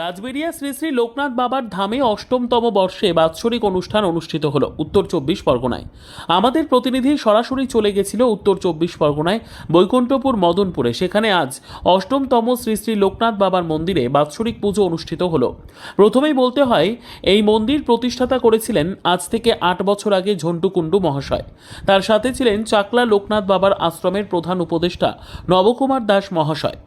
রাজবেরিয়া শ্রী শ্রী লোকনাথ বাবার ধামে অষ্টমতম বর্ষে বাৎসরিক অনুষ্ঠান অনুষ্ঠিত হলো উত্তর চব্বিশ পরগনায়। আমাদের প্রতিনিধি সরাসরি চলে গেছিল উত্তর চব্বিশ পরগনায়, বৈকুণ্ঠপুর মদনপুরে। সেখানে আজ অষ্টমতম শ্রী শ্রী লোকনাথ বাবার মন্দিরে বাৎসরিক পুজো অনুষ্ঠিত হলো। প্রথমেই বলতে হয়, এই মন্দির প্রতিষ্ঠাতা করেছিলেন আজ থেকে আট বছর আগে ঝন্টু কুণ্ডু মহাশয়। তার সাথে ছিলেন চাকলা লোকনাথ বাবার আশ্রমের প্রধান উপদেষ্টা নবকুমার দাস মহাশয়।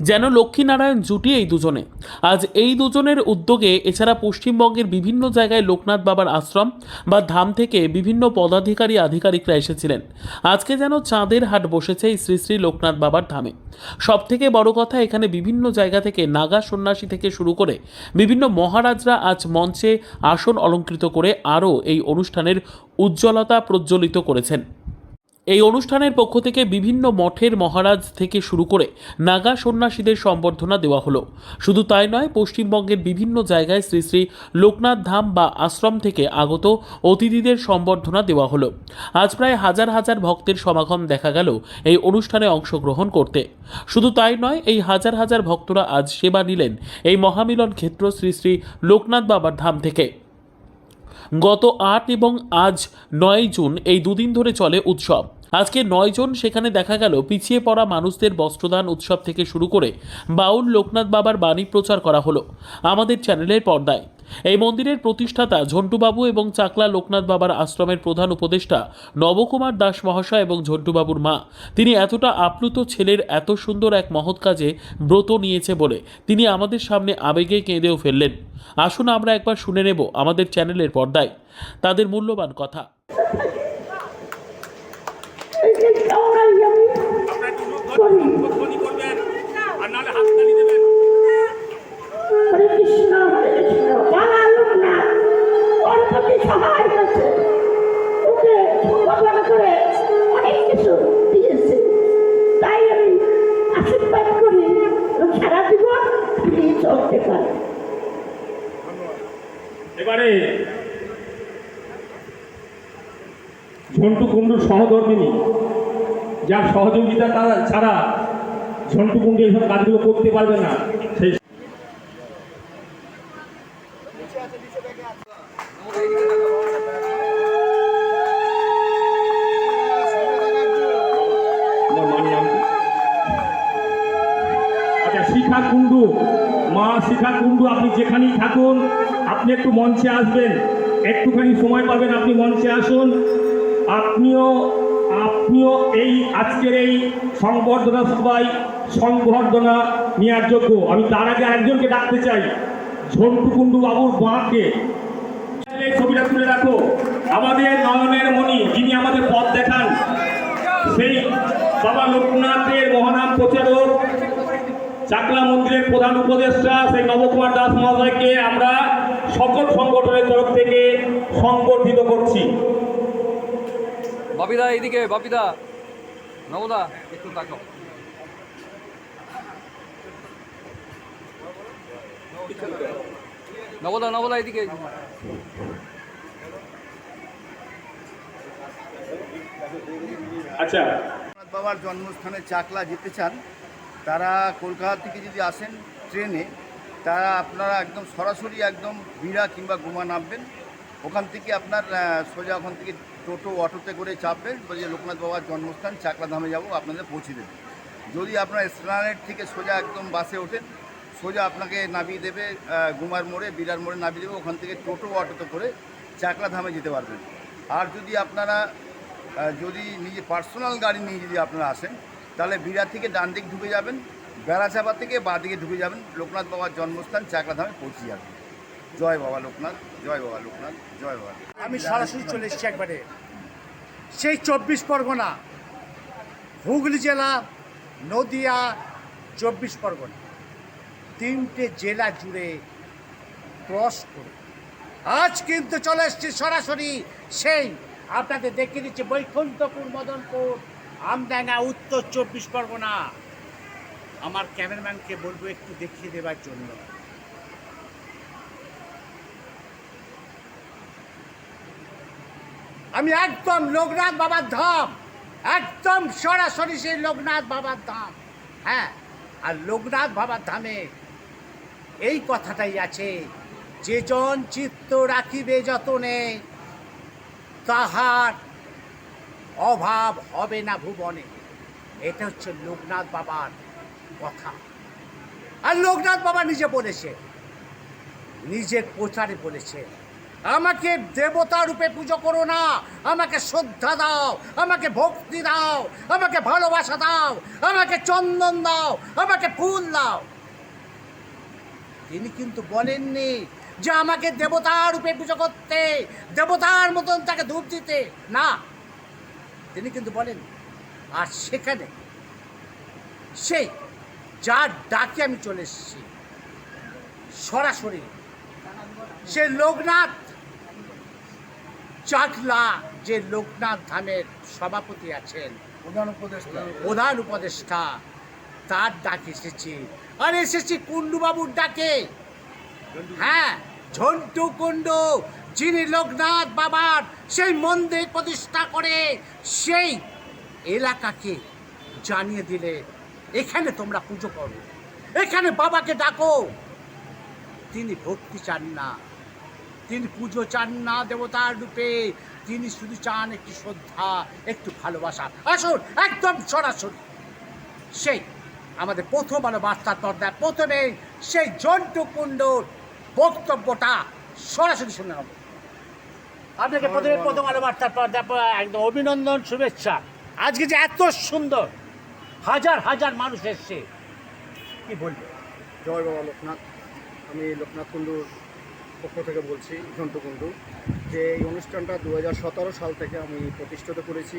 যেন লক্ষ্মীনারায়ণ জুটি এই দুজনে। আজ এই দুজনের উদ্যোগে এছাড়া পশ্চিমবঙ্গের বিভিন্ন জায়গায় লোকনাথ বাবার আশ্রম বা ধাম থেকে বিভিন্ন পদাধিকারী, আধিকারিকরা এসেছিলেন। আজকে যেন চাঁদের হাট বসেছে এই শ্রী শ্রী লোকনাথ বাবার ধামে। সব থেকে বড় কথা, এখানে বিভিন্ন জায়গা থেকে নাগা সন্ন্যাসী থেকে শুরু করে বিভিন্ন মহারাজরা আজ মঞ্চে আসন অলঙ্কৃত করে আরও এই অনুষ্ঠানের উজ্জ্বলতা প্রজ্বলিত করেছেন। এই অনুষ্ঠানের পক্ষ থেকে বিভিন্ন মঠের মহারাজ থেকে শুরু করে নাগা সন্ন্যাসীদের সম্বর্ধনা দেওয়া হলো। শুধু তাই নয়, পশ্চিমবঙ্গের বিভিন্ন জায়গায় শ্রী শ্রী লোকনাথ ধাম বা আশ্রম থেকে আগত অতিথিদের সম্বর্ধনা দেওয়া হলো। আজ প্রায় হাজার হাজার ভক্তের সমাগম দেখা গেল এই অনুষ্ঠানে অংশগ্রহণ করতে। শুধু তাই নয়, এই হাজার হাজার ভক্তরা আজ সেবা নিলেন এই মহামিলন ক্ষেত্র শ্রী শ্রী লোকনাথ বাবার ধাম থেকে। গত আট এবং আজ নয় জুন এই দুদিন ধরে চলে উৎসব। আজকে নয় জন সেখানে দেখা গেল পিছিয়ে পড়া মানুষদের বস্ত্রদান উৎসব থেকে শুরু করে বাউল লোকনাথ বাবার বাণী প্রচার করা হলো আমাদের চ্যানেলের পর্দায়। এই মন্দিরের প্রতিষ্ঠাতা ঝন্টুবাবু এবং চাকলা লোকনাথ বাবার আশ্রমের প্রধান উপদেষ্টা নবকুমার দাস মহাশয় এবং ঝন্টুবাবুর মা। তিনি এতটা আপ্লুত ছেলের এত সুন্দর এক মহৎ কাজে ব্রত নিয়েছে বলে তিনি আমাদের সামনে আবেগে কেঁদেও ফেললেন। আসুন আমরা একবার শুনে নেব আমাদের চ্যানেলের পর্দায়। তাদের মূল্যবান কথা। এবারে ঝন্টু কুণ্ডুর সহধর্মিনী যার সহযোগিতা তারা ছাড়া ঝন্টু কুণ্ডু এইসব কাজগুলো করতে পারবে না, সেই? আচ্ছা শিখা কুণ্ডু, মা শিখা কুণ্ডু, আপনি যেখানেই থাকুন, আপনি একটু মঞ্চে আসবেন, একটুখানি সময় পাবেন, আপনি মঞ্চে আসুন, আপনিও আপনিও এই আজকের এই সংবর্ধনা সভায় সংবর্ধনা নেওয়ার যোগ্য। আমি তার আগে আরেকজনকে ডাকতে চাই, ঝন্টু কুণ্ডু বাবুর মাকে এই ছবিটা তুলে রাখো। আমাদের নয়নের মণি, যিনি আমাদের পথ দেখান, সেই বাবা লোকনাথের মহানাম প্রচারক, চাকলা মন্দিরের প্রধান উপদেষ্টা, সেই নবকুমার দাস মহাশয়কে আমরা সকল সংগঠনের তরফ থেকে সংবর্ধিত করছি। বাপিদা এইদিকে বাপিদা। নবদা একটু তাকাও। নবদা নবদা এইদিকে। আচ্ছা। বাবার জন্মস্থানে চাকলা যেতে চান তারা কলকাতা থেকে যদি আসেন ট্রেনে তারা আপনারা একদম সরাসরি একদম বিড়া কিংবা গুমা নামবেন। ওখান থেকে আপনার সোজা ওখান থেকে টোটো অটোতে করে চাপবেন বলে যে লোকনাথ বাবার জন্মস্থান চাকলা ধামে যাব, আপনাদের পৌঁছে দেবে। যদি আপনার স্প্লানেট থেকে সোজা একদম বাসে ওঠেন, সোজা আপনাকে নামিয়ে দেবে গুমার মোড়ে, বিড়ার মোড়ে নামিয়ে দেবে, ওখান থেকে টোটো অটোতে করে চাকলা ধামে যেতে পারবেন। আর যদি আপনারা যদি নিজে পার্সোনাল গাড়ি নিয়ে যদি আপনারা আসেন, তাহলে বিড়া থেকে ডান দিক ঢুকে যাবেন, বেড়াচাপা থেকে বাঁ দিকে ঢুকে যাবেন, লোকনাথ বাবার জন্মস্থান চাকলাধামে পৌঁছে যাবেন। জয় বাবা লোকনাথ, জয় বাবা লোকনাথ, জয় বাবা আমি সরাসরি চলে এসেছি একবারে। সেই চব্বিশ পরগনা, হুগলি জেলা, নদিয়া, চব্বিশ পরগনা। তিনটে জেলা জুড়ে ক্রস করে। আজ কিন্তু চলে এসেছি সরাসরি সেই আপনাদের দেখিয়ে দিচ্ছি বৈকুণ্ঠপুর, মদনপুর, আমডাঙ্গা, উত্তর চব্বিশ পরগনা। আমার ক্যামেরাম্যানকে বলব একটু দেখিয়ে দেবার জন্য। আমি একদম লোকনাথ বাবার ধাম। একদম সরাসরি সেই লোকনাথ বাবার ধাম। হ্যাঁ আর লোকনাথ বাবার ধামে এই কথাটাই আছে, যে জন চিত্ত রাখিবে যতনে, তাহার অভাব হবে না ভুবনে। এটা হচ্ছে লোকনাথ বাবার কথা। আর লোকনাথ বাবা নিজে বলেছে, নিজের প্রচারে বলেছে। আমাকে দেবতা রূপে পুজো করো না। আমাকে শ্রদ্ধা দাও, আমাকে ভক্তি দাও, আমাকে ভালোবাসা দাও, আমাকে চন্দন দাও, আমাকে ফুল দাও। তিনি কিন্তু বলেননি যে আমাকে দেবতার রূপে পুজো করতে, দেবতার মতন তাকে ধূপ দিতে। না, তিনি কিন্তু বলেন আর সেখানে সেই যার ডাকে আমি চলে এসেছি, সরাসরি, সে লোকনাথ চাকলা যে লোকনাথ ধামের সভাপতি আছেন প্রধান উপদেষ্টা। প্রধান উপদেষ্টা তার ডাকে এসেছি। আর এসেছি কুণ্ডুবাবুর ডাকে। হ্যাঁ ঝন্টু কুণ্ডু যিনি লোকনাথ বাবার সেই মন্দির প্রতিষ্ঠা করে সেই এলাকাকে জানিয়ে দিলে এখানে তোমরা পুজো করো এখানে বাবাকে ডাকো। তিনি ভক্তি চান না। তিনি পুজো চান না দেবতার রূপে তিনি শুধু চান একটু শ্রদ্ধা একটু ভালোবাসা। আসুন একদম সরাসরি। সেই আমাদের প্রথম আলো বার্তার পর্দায় প্রথমে সেই জন্টু কুণ্ডর বক্তব্যটা সরাসরি শুনে নেব। আপনাকে প্রথমে প্রথম আলো বার্তার পর্দায় একদম অভিনন্দন শুভেচ্ছা। আজকে যে এত সুন্দর হাজার হাজার মানুষ এসছে। কি বলবে জয় বাবা লোকনাথ। আমি লোকনাথ কুণ্ডুর পক্ষ থেকে বলছি ঝন্টু কুণ্ডু, যে এই অনুষ্ঠানটা দু হাজার সতেরো সাল থেকে আমি প্রতিষ্ঠিত করেছি।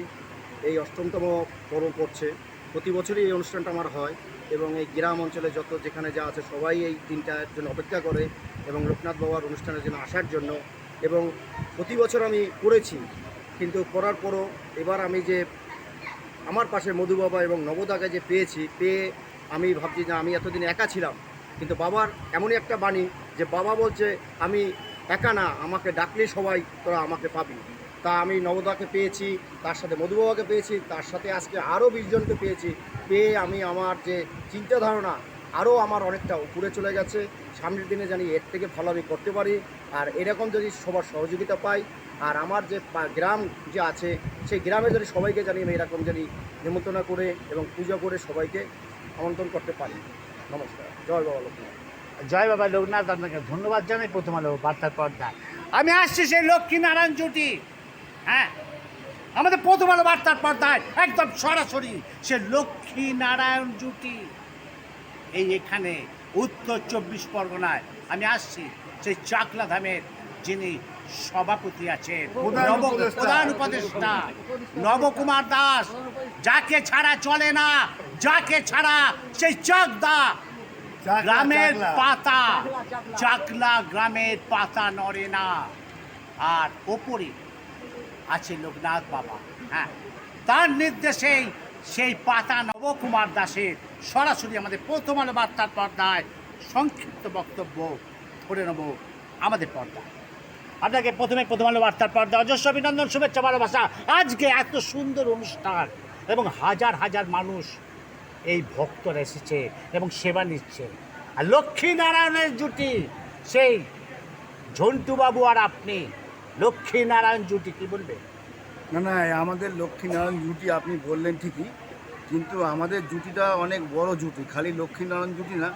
এই অষ্টমতম পর্ব পড়ছে। প্রতি বছরই এই অনুষ্ঠানটা আমার হয় এবং এই গ্রাম অঞ্চলে যত যেখানে যা আছে সবাই এই দিনটার জন্য অপেক্ষা করে এবং লোকনাথ বাবার অনুষ্ঠানের জন্য আসার জন্য। এবং প্রতি বছর আমি করেছি, কিন্তু করার পরও এবার আমি যে আমার পাশে মধু বাবা এবং নবদাকে যে পেয়েছি, পেয়ে আমি ভাবছি যে আমি এতদিন একা ছিলাম, কিন্তু বাবার এমনই একটা বাণী যে বাবা বলছে, আমি একা না, আমাকে ডাকলে সবাই তোরা আমাকে পাবি। তা আমি নবদাকে পেয়েছি, তার সাথে মধুবাবাকে পেয়েছি, তার সাথে আজকে আরও বিশজনকে পেয়েছি। পেয়ে আমি আমার যে চিন্তা ধারণা আরও আমার অনেকটা উপরে চলে গেছে। সামনের দিনে জানি এর থেকে ভালো আমি করতে পারি। আর এরকম যদি সবার সহযোগিতা পাই, আর আমার যে গ্রাম যে আছে, সেই গ্রামে যদি সবাইকে জানি আমি এরকম জানি নিমন্ত্রণ করে এবং পুজো করে সবাইকে আমন্ত্রণ করতে পারি। নমস্কার। জয় বাবা লোকনাথ জয় বাবা লোকনাথ আপনাকে ধন্যবাদ জানাই প্রথম আলো বার্তার পর্দায় আমি আসছি সেই লক্ষ্মী নারায়ণ জুটি। হ্যাঁ? আমাদের প্রথম আলো বার্তার পর্দায় একদম সরাসরি সে লক্ষ্মী নারায়ণ জুটি। এই এখানে উত্তর চব্বিশ পরগনায় আমি আসছি সেই চাকলা ধামের যিনি সভাপতি আছেন নব- প্রধান উপদেষ্টা নবকুমার দাস যাকে ছাড়া চলে না যাকে ছাড়া সেই চাকদা গ্রামের পাতা চাকলা গ্রামের পাতা নড়ে না। আর ওপরে আছে লোকনাথ বাবা হ্যাঁ। তার নির্দেশেই সেই পাতা নবকুমার দাসের সরাসরি আমাদের প্রথম আলো বার্তার পর্দায় সংক্ষিপ্ত বক্তব্য ধরে নেব আমাদের পর্দায়। আপনাকে প্রথমে প্রথম আলো বার্তার পর্দা অজস্র অভিনন্দন শুভেচ্ছা ভালোবাসা। আজকে এত সুন্দর অনুষ্ঠান এবং হাজার হাজার মানুষ এই ভক্তরা এসেছে এবং সেবা নিচ্ছে। আর লক্ষ্মী নারায়ণের জুটি, সেই ঝন্টুবাবু আর আপনি লক্ষ্মী নারায়ণ জুটি, কি বলবে? না না আমাদের লক্ষ্মীনারায়ণ জুটি আপনি বললেন ঠিকই, কিন্তু আমাদের জুটিটা অনেক বড় জুটি, খালি লক্ষ্মীনারায়ণ জুটি না,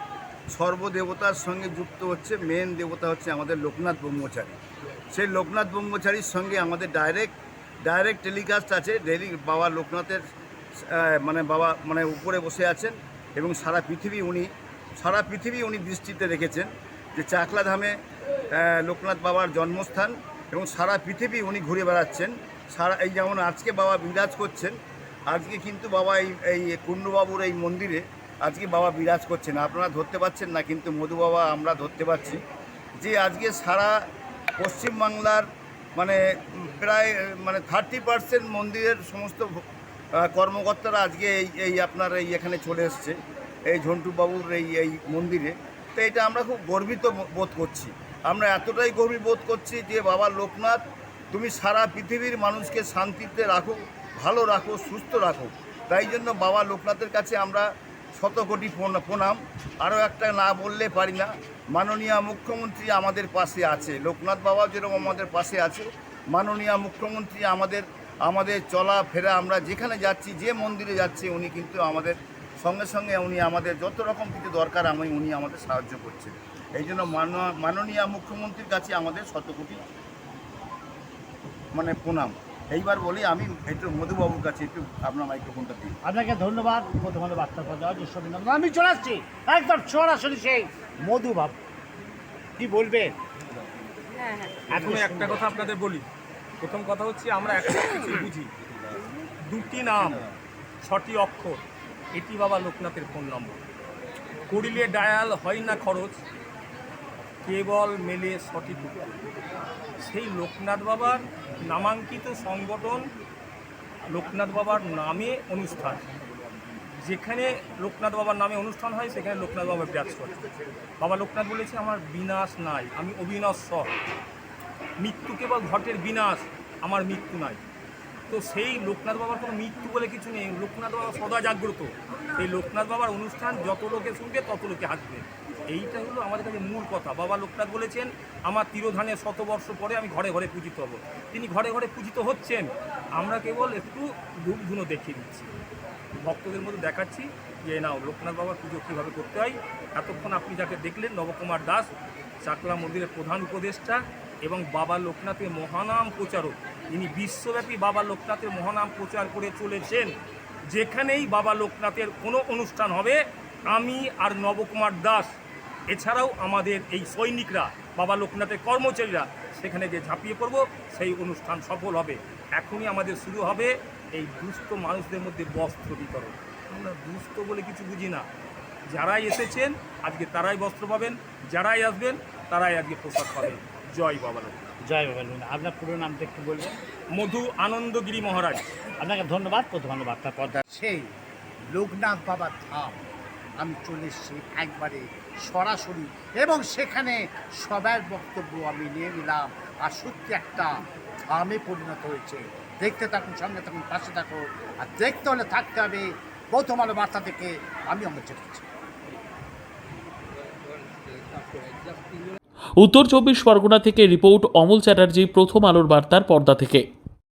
সর্বদেবতার সঙ্গে যুক্ত হচ্ছে মেন দেবতা হচ্ছে আমাদের লোকনাথ ব্রহ্মচারী। সেই লোকনাথ ব্রহ্মচারীর সঙ্গে আমাদের ডাইরেক্ট ডাইরেক্ট টেলিকাস্ট আছে ডেলি বাবা লোকনাথের মানে বাবা মানে উপরে বসে আছেন এবং সারা পৃথিবী উনি, সারা পৃথিবী উনি দৃষ্টিতে রেখেছেন যে চাকলা ধামে লোকনাথ বাবার জন্মস্থান এবং সারা পৃথিবী উনি ঘুরে বেড়াচ্ছেন। সারা, এই যেমন আজকে বাবা বিরাজ করছেন, আজকে কিন্তু বাবা এই এই কুণ্ডবাবুর এই মন্দিরে আজকে বাবা বিরাজ করছেন। আপনারা ধরতে পারছেন না, কিন্তু মধু বাবা আমরা ধরতে পারছি যে আজকে সারা পশ্চিমবাংলার মানে প্রায় মানে থার্টি পার্সেন্ট মন্দিরের সমস্ত কর্মকর্তারা আজকে এই এই আপনার এই এখানে চলে এসছে, এই ঝন্টু বাবুর এই এই মন্দিরে। তো এটা আমরা খুব গর্বিত বোধ করছি। আমরা এতটাই গর্বিত বোধ করছি যে বাবা লোকনাথ, তুমি সারা পৃথিবীর মানুষকে শান্তিতে রাখো, ভালো রাখো, সুস্থ রাখো। তাই জন্য বাবা লোকনাথের কাছে আমরা শত কোটি প্রণাম। আরও একটা না বললে পারি না। মাননীয় মুখ্যমন্ত্রী আমাদের পাশে আছে। লোকনাথ বাবা যেরকম আমাদের পাশে আছে, মাননীয় মুখ্যমন্ত্রী আমাদের আমাদের চলাফেরা আমরা যেখানে যাচ্ছি যে মন্দিরে যাচ্ছি উনি কিন্তু আমাদের সঙ্গে সঙ্গে উনি আমাদের যত রকম কিছু দরকার আমি উনি আমাদের সাহায্য করছেন। এই জন্য মাননীয় মুখ্যমন্ত্রীর কাছে আমাদের শত কোটি মানে প্রণাম। এইবার বলি আমি একটু মধুবাবুর কাছে একটু আপনার মাইক্রোফোনটা দিই। আপনাকে ধন্যবাদ প্রথমত বার্তা পর্যায়ে যে অভিনন্দন আমি চলে আসছি একদম সরাসরি সেই মধুবাব। কি বলবেন এখন একটা কথা আপনাদের বলি। প্রথম কথা হচ্ছে আমরা একটা কিছু বুঝি। দুটি নাম, ছটি অক্ষর, এটি বাবা লোকনাথের ফোন নম্বর। করিলে ডায়াল হয় না খরচ, কেবল মেলে সঠিক সেই লোকনাথ বাবার নামাঙ্কিত সংগঠন লোকনাথ বাবার নামে অনুষ্ঠান। যেখানে লোকনাথ বাবার নামে অনুষ্ঠান হয়, সেখানে লোকনাথ বাবার ব্যাস করে বাবা লোকনাথ বলেছে, আমার বিনাশ নাই, আমি অবিনশ্বর। মৃত্যু কেবল ঘটের বিনাশ, আমার মৃত্যু নাই। তো সেই লোকনাথ বাবার কোনো মৃত্যু বলে কিছু নেই। লোকনাথ বাবা সদা জাগ্রত। এই লোকনাথ বাবার অনুষ্ঠান যত লোকে শুনবে, তত লোকে হাসবে। এইটা হলো আমাদের কাছে মূল কথা। বাবা লোকনাথ বলেছেন, আমার তিরোধানের শতবর্ষ পরে আমি ঘরে ঘরে পূজিত হব। তিনি ঘরে ঘরে পূজিত হচ্ছেন। আমরা কেবল একটু ধূপধুনো দেখিয়ে দিচ্ছি। ভক্তদের মধ্যে দেখাচ্ছি যে না লোকনাথ বাবার পুজো কীভাবে করতে হয়? এতক্ষণ আপনি যাকে দেখলেন, নবকুমার দাস, চাকলা মন্দিরের প্রধান উপদেষ্টা এবং বাবা লোকনাথের মহানাম প্রচারক। ইনি বিশ্বব্যাপী বাবা লোকনাথের মহানাম প্রচার করে চলেছেন। যেখানেই বাবা লোকনাথের কোনো অনুষ্ঠান হবে, আমি আর নবকুমার দাস, এছাড়াও আমাদের এই সৈনিকরা, বাবা লোকনাথের কর্মচারীরা, সেখানে যে ঝাঁপিয়ে পড়ব। সেই অনুষ্ঠান সফল হবে। এখনই আমাদের শুরু হবে এই দুস্থ মানুষদের মধ্যে বস্ত্র বিতরণ। আমরা দুস্থ বলে কিছু বুঝি না। যারাই এসেছেন, আজকে তারাই বস্ত্র পাবেন, যারাই আসবেন, তারাই আজকে প্রসাদ পাবেন। জয় বাবা জয় বাবা লোকনাথ। আপনার পুরো নামটা একটু বলবেন। মধু আনন্দগিরি মহারাজ। আপনাকে ধন্যবাদ প্রথম বার্তা পর্দা। সেই লোকনাথ বাবার ধাম। আমি চলে এসেছি একবারে সরাসরি এবং সেখানে সবার বক্তব্য আমি নিয়ে নিলাম। আর সত্যি একটা ধামে পরিণত হয়েছে। দেখতে থাকুন সঙ্গে থাকুন পাশে থাকুন। আর দেখতে হলে থাকতে হবে। প্রথম আলো বার্তা থেকে আমি আমার চেয়েছি উত্তর চব্বিশ পরগনা থেকে রিপোর্ট অমল চ্যাটার্জি প্রথম আলোর বার্তার পর্দা থেকে।